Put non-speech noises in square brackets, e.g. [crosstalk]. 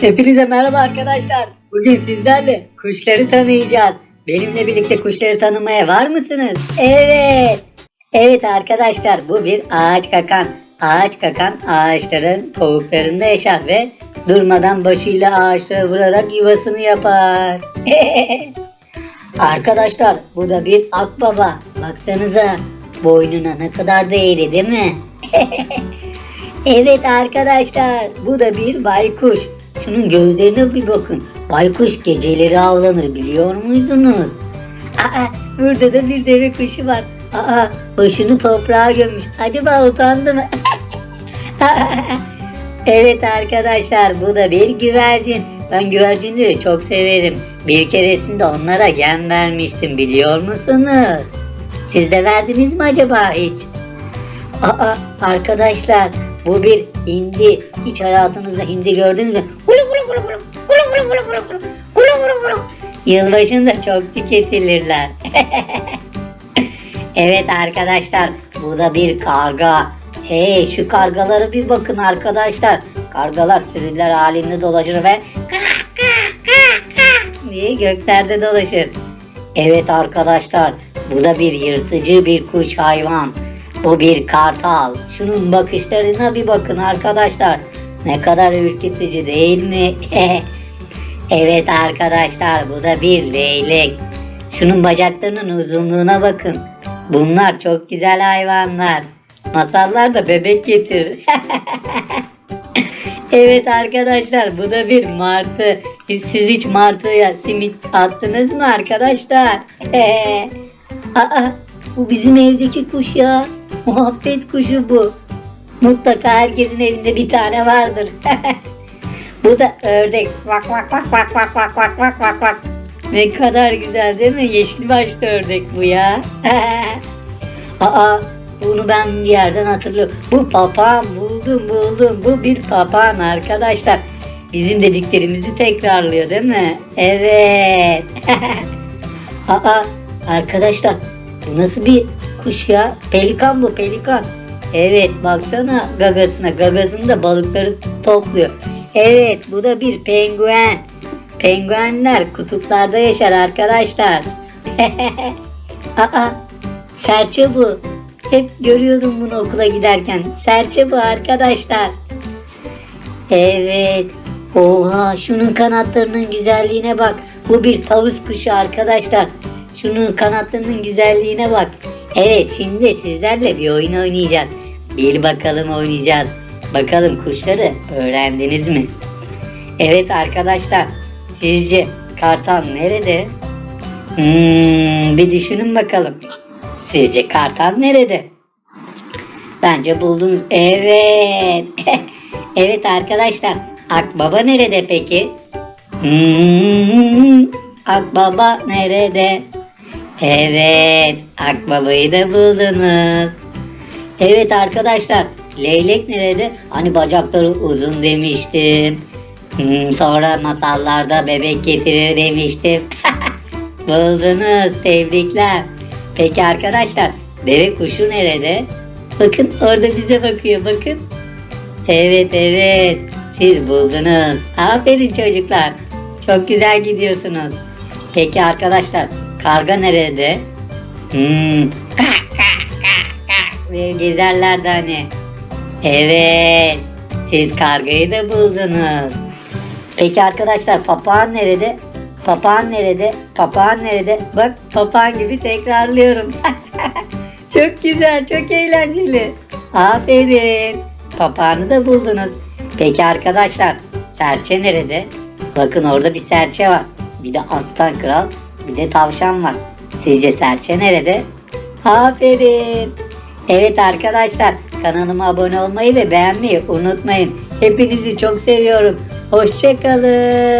Hepinize merhaba arkadaşlar. Bugün sizlerle kuşları tanıyacağız. Benimle birlikte kuşları tanımaya var mısınız? Evet. Evet arkadaşlar bu bir ağaç kakan. Ağaç kakan ağaçların kovuklarında yaşar ve durmadan başıyla ağaçlara vurarak yuvasını yapar. [laughs] arkadaşlar bu da bir akbaba. Baksanıza boynuna ne kadar da eğri değil mi? [laughs] Evet arkadaşlar bu da bir baykuş. Şunun gözlerine bir bakın. Baykuş geceleri avlanır biliyor muydunuz? Aa burada da bir deve kuşu var. Aa başını toprağa gömmüş. Acaba utandı mı? [laughs] evet arkadaşlar bu da bir güvercin. Ben güvercinleri çok severim. Bir keresinde onlara yem vermiştim biliyor musunuz? Siz de verdiniz mi acaba hiç? Aa arkadaşlar bu bir hindi. Hiç hayatınızda hindi gördünüz mü? Gulu. Yılbaşında çok tüketilirler. [laughs] evet arkadaşlar bu da bir karga. Hey şu kargalara bir bakın arkadaşlar. Kargalar sürüler halinde dolaşır ve diye göklerde dolaşır. Evet arkadaşlar bu da bir yırtıcı bir kuş hayvan. Bu bir kartal. Şunun bakışlarına bir bakın arkadaşlar. Ne kadar ürkütücü değil mi? [laughs] evet arkadaşlar bu da bir leylek. Şunun bacaklarının uzunluğuna bakın. Bunlar çok güzel hayvanlar. Masallarda bebek getirir. [laughs] evet arkadaşlar bu da bir martı. Siz hiç martıya simit attınız mı arkadaşlar? [laughs] Aa, bu bizim evdeki kuş ya. Muhabbet kuşu bu. Mutlaka herkesin evinde bir tane vardır. [laughs] bu da ördek. Vak vak vak vak vak vak vak vak vak vak. Ne kadar güzel değil mi? Yeşil başlı ördek bu ya. [laughs] Aa bunu ben bir yerden hatırlıyorum. Bu papağan buldum buldum. Bu bir papağan arkadaşlar. Bizim dediklerimizi tekrarlıyor değil mi? Evet. [laughs] Aa arkadaşlar bu nasıl bir kuş ya? Pelikan bu pelikan. Evet baksana gagasına. Gagasında balıkları topluyor. Evet bu da bir penguen. Penguenler kutuplarda yaşar arkadaşlar. [laughs] Aa serçe bu. Hep görüyordum bunu okula giderken. Serçe bu arkadaşlar. Evet. Oha şunun kanatlarının güzelliğine bak. Bu bir tavus kuşu arkadaşlar. Şunun kanatlarının güzelliğine bak. Evet şimdi sizlerle bir oyun oynayacağız. Bir bakalım oynayacağız. Bakalım kuşları öğrendiniz mi? Evet arkadaşlar sizce kartal nerede? Hmm, bir düşünün bakalım. Sizce kartal nerede? Bence buldunuz. Evet. [laughs] evet arkadaşlar. Akbaba nerede peki? Hmm, Akbaba nerede? Evet. Akbabayı da buldunuz. Evet arkadaşlar. Leylek nerede? Hani bacakları uzun demiştim. Hmm, sonra masallarda bebek getirir demiştim. [laughs] Buldunuz. Tebrikler. Peki arkadaşlar. Deve kuşu nerede? Bakın orada bize bakıyor. Bakın. Evet evet. Siz buldunuz. Aferin çocuklar. Çok güzel gidiyorsunuz. Peki arkadaşlar karga nerede? Hmm. Diye gezerlerdi hani. Evet. Siz kargayı da buldunuz. Peki arkadaşlar papağan nerede? Papağan nerede? Papağan nerede? Bak papağan gibi tekrarlıyorum. [laughs] çok güzel, çok eğlenceli. Aferin. Papağanı da buldunuz. Peki arkadaşlar serçe nerede? Bakın orada bir serçe var. Bir de aslan kral, bir de tavşan var. Sizce serçe nerede? Aferin. Evet arkadaşlar kanalıma abone olmayı ve beğenmeyi unutmayın. Hepinizi çok seviyorum. Hoşçakalın.